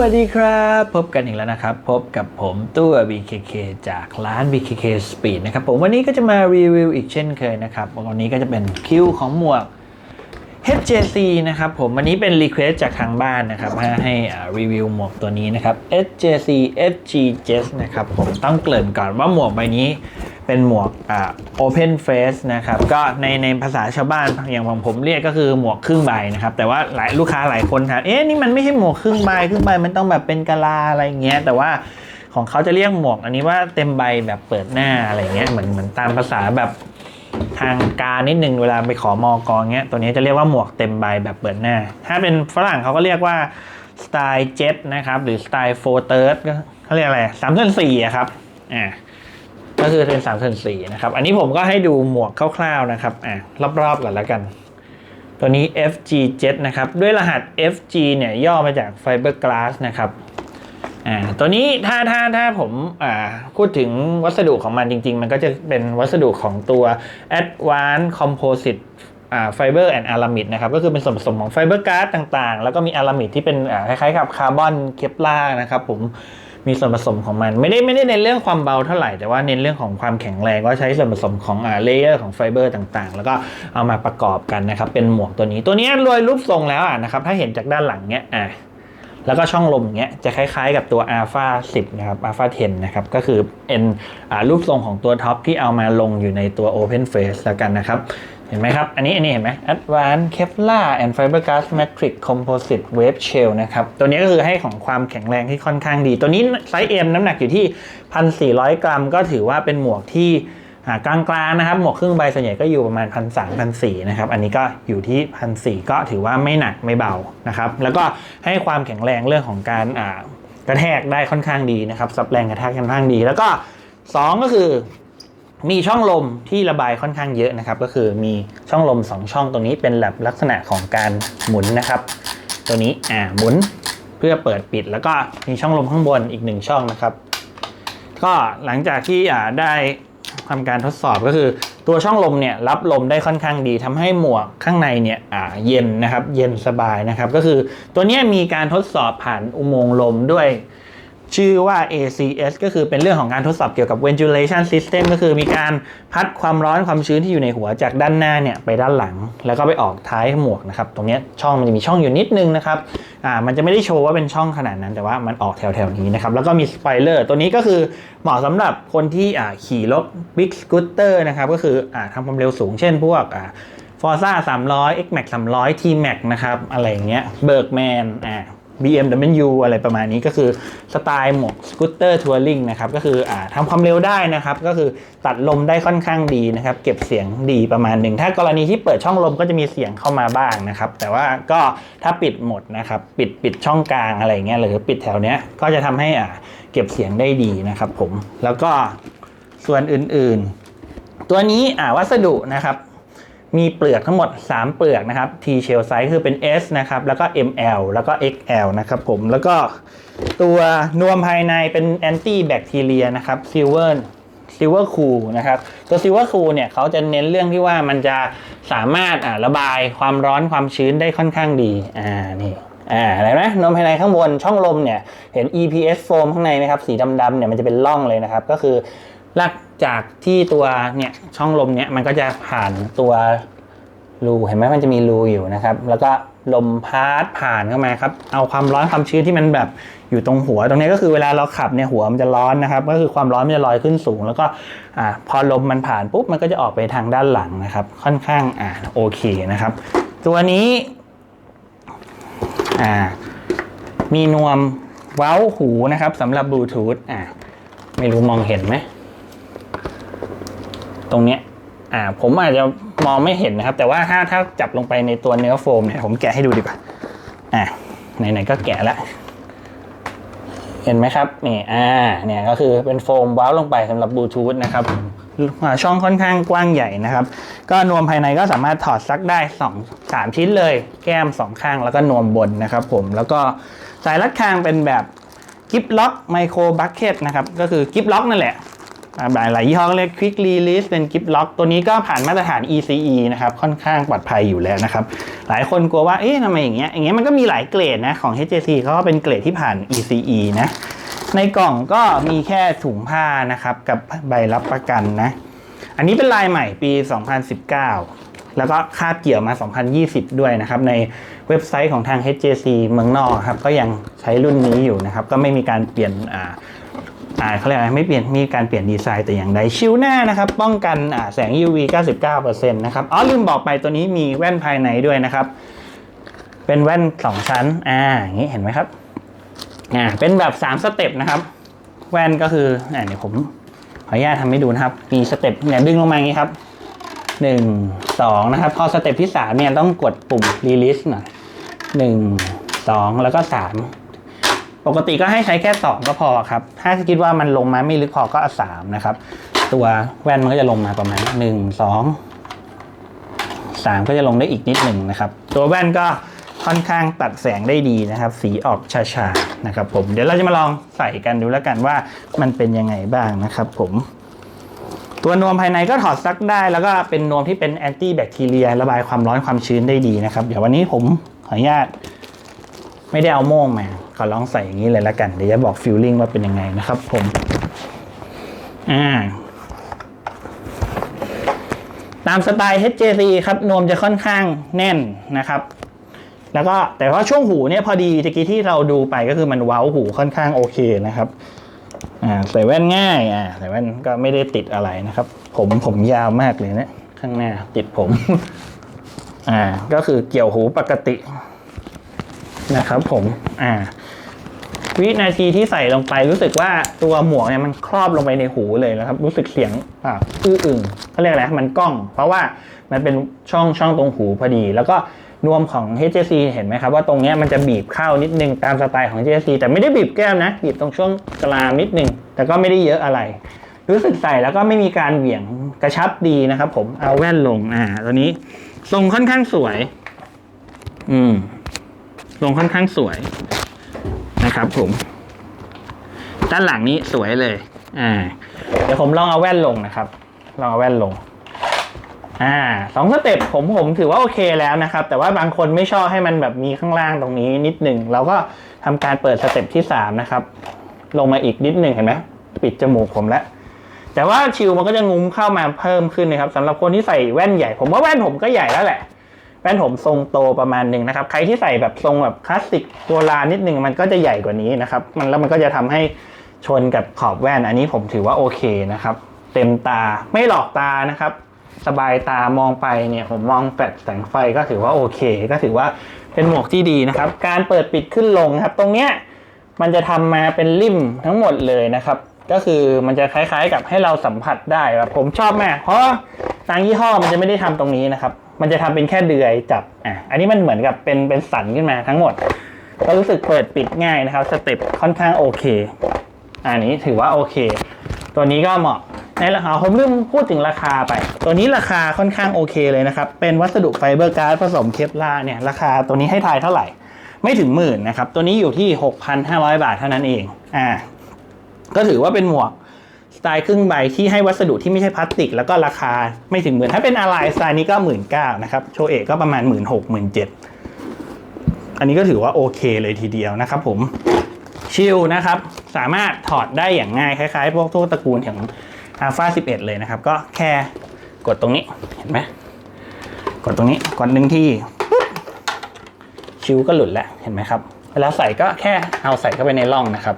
วัสดีครับ พบกันอีกแล้วนะครับ พบกับผมตัว BKK จากร้าน BKK Speed นะครับ ผมวันนี้ก็จะมารีวิวอีกเช่นเคยนะครับ วันนี้ก็จะเป็นคิวของหมวก HJC นะครับผมวันนี้เป็นรีเควสจากทางบ้านนะครับให้ให้รีวิวหมวกตัวนี้นะครับ HJC FG Jet นะครับผมต้องเกริ่นก่อนว่าหมวกใบนี้ เป็นหมวกอ่า Open Face นะครับ ก็ในในภาษาชาวบ้านอย่างผมผมเรียกก็คือหมวกครึ่งใบนะครับ แต่ว่าหลายลูกค้าหลายคนถามเอ๊ะนี่มันไม่ใช่หมวกครึ่งใบครึ่งใบมันต้องแบบเป็นกะลาอะไรเงี้ยแต่ว่าของเขาจะเรียกหมวกอันนี้ว่าเต็มใบแบบเปิดหน้าอะไรเงี้ยเหมือนเหมือนตามภาษาแบบทางการนิดนึงเวลาไปขอมอกองเงี้ยตัวนี้จะเรียกว่าหมวกเต็มใบแบบเปิดหน้า ถ้าเป็นฝรั่งเขาก็เรียกว่าสไตล์เจ็ตนะครับหรือสไตล์โฟเติร์ดก็เขาเรียกอะไรสามส่วนสี่อะครับอ่า ก็คือเป็นสามส่วนสี่นะครับ อันนี้ผมก็ให้ดูหมวกคร่าวๆนะครับ อ่ารอบๆก่อนแล้วกัน ตัวนี้ FG Jet นะครับ ด้วยรหัส FG เนี่ยย่อมาจาก Fiberglass นะครับ อ่า ตัวนี้ถ้าถ้าถ้าผม อ่า พูดถึงวัสดุของมันจริง ๆ มันก็จะเป็นวัสดุของตัว Advanced Composite อ่า Fiber and Aramid นะครับก็คือเป็นส่วนผสมของ Fiber g l a s s ต่างๆ แล้วก็มี Aramid ที่เป็นคล้ายๆกับคาร์บอนเคปลานะครับผม มีส่วนผสมของมัน ไม่ได้ไม่ได้ในนเรื่องความเบาเท่าไหร่ แต่ว่าเน้นเรื่องของความแข็งแรงก็ใช้ส่วนผสมของอ่าเลเยอร์ของไฟเบอร์ต่างๆ แล้วก็เอามาประกอบกันนะครับเป็นหมวกตัวนี้ตัวนี้รวยรูปทรงแล้วอะนะครับถ้าเห็นจากด้านหลังเนี้ยอ่าแล้วก็ช่องลมเงี้ยจะคล้ายๆกับตัว Alpha 10 นะครับ Alpha 10 นะครับ ก็คือเป็นอ่ารูปทรงของตัวท็อปที่เอามาลงอยู่ในตัว Open Face แล้วกันนะครับ เห็นไหมครับ อันนี้อันนี้เห็นไหม Advanced Kevlar and Fiberglass Matrix Composite Wave Shell นะครับ ตัวนี้ก็คือให้ของความแข็งแรงที่ค่อนข้างดี ตัวนี้ไซส์ M น้ำหนักอยู่ที่ 1,400 กรัม ก็ถือว่าเป็นหมวกที่อ่ากลางๆนะครับ หมวกครึ่งใบส่วนใหญ่ก็อยู่ประมาณพันสามพันสี่นะครับ อันนี้ก็อยู่ที่พันสี่ก็ถือว่าไม่หนักไม่เบานะครับ แล้วก็ให้ความแข็งแรงเรื่องของการกระแทกได้ค่อนข้างดีนะครับซับแรงกระแทกค่อนข้างดี แล้วก็สองก็คือ มีช่องลมที่ระบายค่อนข้างเยอะนะครับ ก็คือมีช่องลม 2 ช่องตรงนี้เป็นแบบลักษณะของการหมุนนะครับ ตัวนี้อ่าหมุนเพื่อเปิดปิด แล้วก็มีช่องลมข้างบนอีกหนึ่งช่องนะครับ ก็หลังจากที่อ่าได้ทำการทดสอบก็คือตัวช่องลมเนี่ยรับลมได้ค่อนข้างดีทำให้หมวกข้างในเนี่ยอ่าเย็นนะครับ เย็นสบายนะครับ ก็คือตัวนี้มีการทดสอบผ่านอุโมงค์ลมด้วย ชื่อว่า ACS ก็คือเป็นเรื่องของการทดสอบเกี่ยวกับ ventilation system ก็คือมีการพัดความร้อนความชื้นที่อยู่ในหัวจากด้านหน้าเนี่ยไปด้านหลัง แล้วก็ไปออกท้ายหมวกนะครับ ตรงนี้ช่องมันจะมีช่องอยู่นิดนึงนะครับอ่ามันจะไม่ได้โชว์ว่าเป็นช่องขนาดนั้น แต่ว่ามันออกแถวๆนี้นะครับ แล้วก็มีสไปเลอร์ตัวนี้ก็คือเหมาะสำหรับคนที่อ่าขี่รถ big scooter นะครับก็คืออ่าทำความเร็วสูงเช่นพวกอ่า Forza 300 X Max 300 T Max นะครับอะไรอย่างเงี้ย Bergman อ่า BMW อะไรประมาณนี้ก็คือสไตล์หมวกสกูตเตอร์ทัวริงนะครับก็คืออ่าทำความเร็วได้นะครับ ก็คือตัดลมได้ค่อนข้างดีนะครับ เก็บเสียงดีประมาณหนึ่ง ถ้ากรณีที่เปิดช่องลมก็จะมีเสียงเข้ามาบ้างนะครับ แต่ว่าก็ถ้าปิดหมดนะครับปิดปิดช่องกลางอะไรเงี้ยหรือปิดแถวเนี้ยก็จะทำให้อ่าเก็บเสียงได้ดีนะครับผมแล้วก็ส่วนอื่นๆ ตัวนี้อ่าวัสดุนะครับ มีเปลือกทั้งหมด 3 เปลือกนะครับ T shell size คือเป็น S นะครับ แล้วก็ ML แล้วก็ XL นะครับผม แล้วก็ตัวนวมภายในเป็น anti bacteria นะครับ silver silver cool นะครับ ตัว silver cool เนี่ยเขาจะเน้นเรื่องที่ว่ามันจะสามารถอ่าระบายความร้อนความชื้นได้ค่อนข้างดี อ่า นี่อ่าเห็นไหมนวมภายในข้างบนช่องลมเนี่ย เห็น EPS foam ข้างในไหมครับ สีดำๆเนี่ยมันจะเป็นร่องเลยนะครับ ก็คือ ลักจากที่ตัวเนี่ยช่องลมเนี่ยมันก็จะผ่านตัวรูเห็นไหมมันจะมีรูอยู่นะครับ แล้วก็ลมพาดผ่านเข้ามาครับ เอาความร้อนความชื้นที่มันแบบอยู่ตรงหัว ตรงนี้ก็คือเวลาเราขับเนี่ยหัวมันจะร้อนนะครับ ก็คือความร้อนมันจะลอยขึ้นสูง แล้วก็อ่าพอลมมันผ่านปุ๊บมันก็จะออกไปทางด้านหลังนะครับ ค่อนข้างอ่าโอเคนะครับ ตัวนี้อ่ามีนวมเว้าหูนะครับสำหรับบลูทูธอ่าไม่รู้มองเห็นไหม ตรงเนี้ยอ่าผมอาจจะมองไม่เห็นนะครับ แต่ว่าถ้าถ้าจับลงไปในตัวเนื้อโฟมเนี่ยผมแกะให้ดูดีกว่าอ่าไหนๆก็แกะละเห็นไหมครับนี่อ่าเนี่ยก็คือเป็นโฟมว้าวลงไปสำหรับบลูทูธนะครับอ่าช่องค่อนข้างกว้างใหญ่นะครับ ก็นวมภายในก็สามารถถอดซักได้สองสามชิ้นเลย แก้มสองข้างแล้วก็นวมบนนะครับผมแล้วก็สายรัดคางเป็นแบบกิฟล็อกไมโครบัคเก็ตนะครับ ก็คือกิฟล็อกนั่นแหละ หลายยี่ห้อเรียก Quick Release เป็นกิฟล็อกตัวนี้ก็ผ่านมาตรฐาน ECE นะครับ ค่อนข้างปลอดภัยอยู่แล้วนะครับ หลายคนกลัวว่า เอ๊ะทำไมอย่างเงี้ย อย่างเงี้ยมันก็มีหลายเกรดนะ ของ HJC เขาก็เป็นเกรดที่ผ่าน ECE นะ ในกล่องก็มีแค่ถุงผ้านะครับ กับใบรับประกันนะ อันนี้เป็นลายใหม่ปี 2019 แล้วก็คาบเกี่ยวมา 2020 ด้วยนะครับ ในเว็บไซต์ของทาง HJC เมืองนอกครับ ก็ยังใช้รุ่นนี้อยู่นะครับ ก็ไม่มีการเปลี่ยนอ่า เขาเรียกอะไรไม่เปลี่ยนมีการเปลี่ยนดีไซน์แต่อย่างใดชิวหน้านะครับป้องกันอ่าแสง UV 99%นะครับอ๋อลืมบอกไปตัวนี้มีแว่นภายในด้วยนะครับ เป็นแว่น 2 ชั้นอ่าอย่างนี้เห็นไหมครับอ่าเป็นแบบ 3 สเต็ปนะครับ แว่นก็คืออ่าเดี๋ยวผมขออนุญาตทำให้ดูนะครับ มีสเต็ปเนี่ยดึงลงมาอย่างนี้ครับ1 2นะครับ พอสเต็ปที่3เนี่ยต้องกดปุ่ม release หน่อย1 2แล้วก็3 ปกติก็ให้ใช้แค่ 2 ก็พอครับ ถ้าคิดว่ามันลงมาไม่ลึกพอก็เอา3นะครับ ตัวแว่นมันก็จะลงมาประมาณ 1 2 3 ก็จะลงได้อีกนิดหนึ่งนะครับ ตัวแว่นก็ค่อนข้างตัดแสงได้ดีนะครับ สีออกชาๆนะครับผมเดี๋ยวเราจะมาลองใส่กันดูแล้วกันว่ามันเป็นยังไงบ้างนะครับผมตัวนวมภายในก็ถอดซักได้แล้วก็เป็นนวมที่เป็นแอนตี้แบคทีเรียระบายความร้อนความชื้นได้ดีนะครับ เดี๋ยววันนี้ผมขออนุญาต ไม่ได้เอาโม่งมา ขอลองใส่อย่างนี้เลยละกัน เดี๋ยวจะบอกฟิลลิ่งว่าเป็นยังไงนะครับผม อ่า ตามสไตล์ HJC ครับ นวมจะค่อนข้างแน่นนะครับ แล้วก็แต่ว่าช่วงหูเนี่ยพอดีตะกี้ที่เราดูไปก็คือมันเว้าหูค่อนข้างโอเคนะครับ อ่าใส่แว่นง่าย อ่าใส่แว่นก็ไม่ได้ติดอะไรนะครับ ผมผมยาวมากเลยเนะข้างหน้าติดผม อ่า ก็คือเกี่ยวหูปกติ นะครับผมอ่าวินาทีที่ใส่ลงไปรู้สึกว่าตัวหมวกเนี่ยมันครอบลงไปในหูเลยนะครับ รู้สึกเสียงอ่าอื้ออึงเขาเรียกอะไรมันก้อง เพราะว่ามันเป็นช่องช่องตรงหูพอดี แล้วก็นวมของ HJC เห็นไหมครับว่าตรงเนี้ยมันจะบีบเข้านิดนึงตามสไตล์ของ HJC แต่ไม่ได้บีบแก้มนะ บีบตรงช่วงกรามนิดนึง แต่ก็ไม่ได้เยอะอะไร รู้สึกใส่แล้วก็ไม่มีการเหวี่ยงกระชับดีนะครับ ผมเอาแว่นลงอ่าตัวนี้ทรงค่อนข้างสวย อืม ลงค่อนข้างสวยนะครับผม ด้านหลังนี้สวยเลย อ่า เดี๋ยวผมลองเอาแว่นลงนะครับ ลองเอาแว่นลง อ่าสองสเต็ปผมผมถือว่าโอเคแล้วนะครับ แต่ว่าบางคนไม่ชอบให้มันแบบมีข้างล่างตรงนี้นิดหนึ่งเราก็ทำการเปิดสเต็ปที่สามนะครับ ลงมาอีกนิดหนึ่งเห็นไหมปิดจมูกผมแล้วแต่ว่าชิวมันก็จะงุ้มเข้ามาเพิ่มขึ้นนะครับสำหรับคนที่ใส่แว่นใหญ่ ผมว่าแว่นผมก็ใหญ่แล้วแหละ ว่นผมทรงโตประมาณหนึ่งนะครับ ใครที่ใส่แบบทรงแบบคลาสสิกตัวลานนิดนึงมันก็จะใหญ่กว่านี้นะครับ มันแล้วมันก็จะทำให้ชนกับขอบแว่น อันนี้ผมถือว่าโอเคนะครับ เต็มตาไม่หลอกตานะครับ สบายตามองไปเนี่ยผมมองแฟลชแสงไฟก็ถือว่าโอเค ก็ถือว่าเป็นหมวกที่ดีนะครับ การเปิดปิดขึ้นลงครับ ตรงเนี้ยมันจะทำมาเป็นริมทั้งหมดเลยนะครับ ก็คือมันจะคล้ายๆกับให้เราสัมผัสได้แบบผมชอบมากเพราะ ทางยี่ห้อมันจะไม่ได้ทำตรงนี้นะครับ มันจะทำเป็นแค่เดือยจับอะอันนี้มันเหมือนกับเป็นเป็นสันขึ้นมาทั้งหมด ก็รู้สึกเปิดปิดง่ายนะครับสเต็ปค่อนข้างโอเค อันนี้ถือว่าโอเค ตัวนี้ก็เหมาะในราคาผมลืมพูดถึงราคาไป ตัวนี้ราคาค่อนข้างโอเคเลยนะครับ เป็นวัสดุไฟเบอร์การ์ดผสมเคปลาร์เนี่ยราคาตัวนี้ให้ทายเท่าไหร่ ไม่ถึงหมื่นนะครับ ตัวนี้อยู่ที่ 6,500 บาทเท่านั้นเองอ่าก็ถือว่าเป็นหมวก สไตล์ครึ่งใบที่ให้วัสดุที่ไม่ใช่พลาสติก แล้วก็ราคาไม่ถึงหมื่นถ้าเป็นอะไรสไตล์นี้ก็หมื่นเก้านะครับโชเอกก็ประมาณหมื่นหกหมื่นเจ็ดอันนี้ก็ถือว่าโอเคเลยทีเดียวนะครับผมชิลนะครับ สามารถถอดได้อย่างง่ายคล้ายๆ พวกตัวตระกูลของ Alpha 11 เลยนะครับ ก็แค่กดตรงนี้เห็นไหมกดตรงนี้กดหนึ่งที่ชิวก็หลุดแล้วเห็นไหมครับ เวลาใส่ก็แค่เอาใส่เข้าไปในร่องนะครับ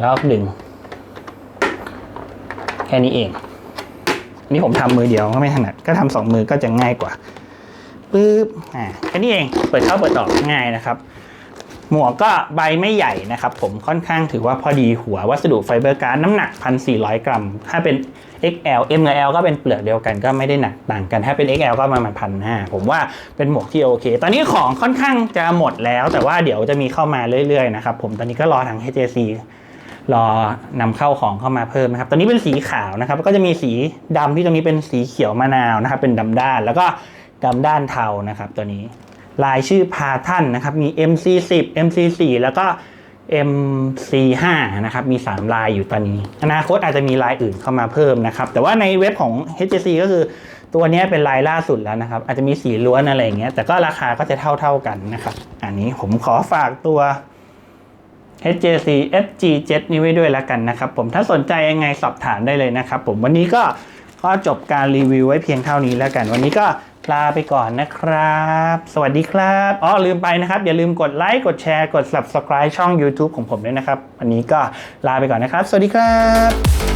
แล้วดึง แค่นี้เอง นี่ผมทำมือเดียวก็ไม่ถนัดก็ทำสองมือก็จะง่ายกว่าปึ๊บอ่าแค่นี้เองเปิดเข้าเปิดออกง่ายนะครับ หมวกก็ใบไม่ใหญ่นะครับ ผมค่อนข้างถือว่าพอดีหัววัสดุไฟเบอร์การ์ดน้ำหนัก 1,400 กรัม ถ้าเป็น XL M กับ L ก็เป็นเปลือกเดียวกันก็ไม่ได้หนักต่างกัน ถ้าเป็น XL ก็ประมาณพันห้าผมว่าเป็นหมวกที่โอเค ตอนนี้ของค่อนข้างจะหมดแล้ว แต่ว่าเดี๋ยวจะมีเข้ามาเรื่อยๆนะครับผมตอนนี้ก็รอทาง HJC รอนำเข้าของเข้ามาเพิ่มนะครับ ตอนนี้เป็นสีขาวนะครับ ก็จะมีสีดำที่ตรงนี้เป็นสีเขียวมะนาวนะครับ เป็นดำด้าน แล้วก็ดำด้านเทานะครับ ตัวนี้ ลายชื่อพาทันนะครับ มี MC10 MC4 แล้วก็ MC5 นะครับ มี 3 ลายอยู่ตอนนี้ อนาคตอาจจะมีลายอื่นเข้ามาเพิ่มนะครับ แต่ว่าในเว็บของ HJC ก็คือตัวนี้เป็นลายล่าสุดแล้วนะครับ อาจจะมีสีล้วนอะไรอย่างเงี้ย แต่ก็ราคาก็จะเท่าๆกันนะครับ อันนี้ผมขอฝากตัว HJC FG7 นี้ไว้ด้วยแล้วกันนะครับผมถ้าสนใจยังไงสอบถามได้เลยนะครับผมวันนี้ก็ก็จบการรีวิวไว้เพียงเท่านี้แล้วกัน วันนี้ก็ลาไปก่อนนะครับ สวัสดีครับอ๋อลืมไปนะครับ อย่าลืมกดไลค์กดแชร์กด subscribe ช่อง YouTube ของผมด้วยนะครับ วันนี้ก็ลาไปก่อนนะครับ สวัสดีครับ